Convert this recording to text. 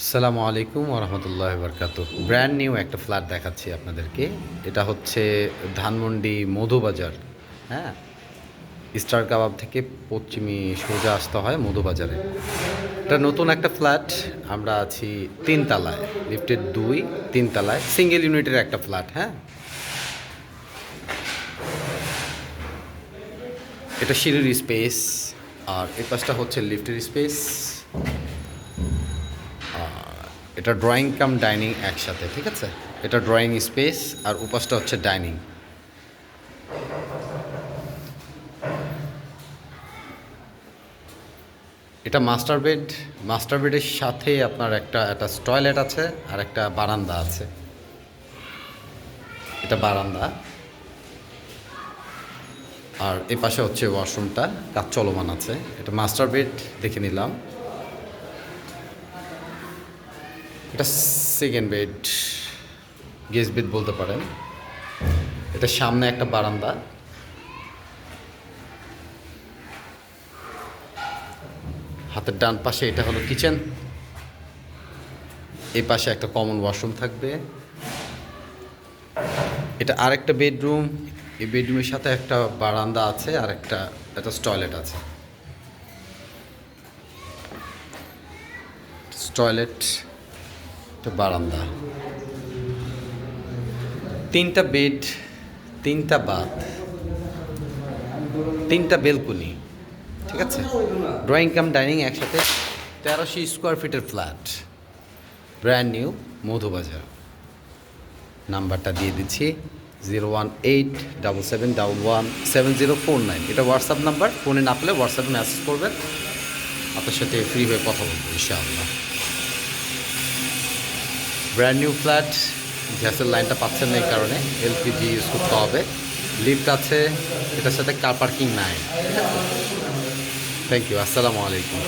আসসালামু আলাইকুম ওরহমতুল্লাহ বরকাত ব্র্যান্ড নিউ একটা ফ্ল্যাট দেখাচ্ছি আপনাদেরকে। এটা হচ্ছে ধানমন্ডি মধুবাজার হ্যাঁ? স্টার কাবাব থেকে পশ্চিমী সোজা আসতে হয় মধুবাজারে। এটা নতুন একটা ফ্ল্যাট, আমরা আছি তিনতলায়, লিফটের দুই, তিনতলায়, সিঙ্গেল ইউনিটের একটা ফ্ল্যাট হ্যাঁ? এটা সিঁড়ির স্পেস, আর এই পাশটা হচ্ছে লিফটের স্পেস। এটা ড্রয়িং কাম ডাইনিং একসাথে, ঠিক আছে? এটা ড্রয়িং স্পেস আর উপাসটা হচ্ছে ডাইনিং এটা মাস্টার বেড মাস্টার বেডের সাথে আপনার একটা একটা টয়লেট আছে আর একটা বারান্দা আছে। এটা বারান্দা। আর এ পাশে হচ্ছে ওয়াশরুমটা কাজ চলমান আছে। এটা মাস্টার বেড দেখে নিলাম। এটা সেকেন্ড বেড গেস্ট বেড বলতে পারেন। এটা সামনে একটা বারান্দা। হাতের ডান পাশে এটা হলো কিচেন এই পাশে একটা কমন ওয়াশরুম থাকবে। এটা আরেকটা বেডরুম এই বেডরুমের সাথে একটা বারান্দা আছে, আর একটা একটা টয়লেট আছে। টয়লেট একটা বারান্দা। তিনটা বেড, তিনটা বাথ, তিনটা বেলকুনি, ঠিক আছে? ড্রয়িং কাম ডাইনিং একসাথে তেরোশো স্কোয়ার ফিটের ফ্ল্যাট ব্র্যান্ড নিউ মধুবাজার। নাম্বারটা দিয়ে দিচ্ছি zero one eight double seven double one seven zero four nine এটা হোয়াটসঅ্যাপ নাম্বার ফোনে না পেলে হোয়াটসঅ্যাপে মেসেজ করবেন। আপনার সাথে ফ্রি হয়ে কথা বলব, ইনশাআল্লাহ। ব্র্যান্ড নিউ ফ্ল্যাট গ্যাসের লাইনটা পাচ্ছেন না এই কারণে এলপিজি ইউজ করতে হবে। লিফ্ট আছে, এটার সাথে কার পার্কিং নাই। থ্যাংক ইউ আসসালামু আলাইকুম।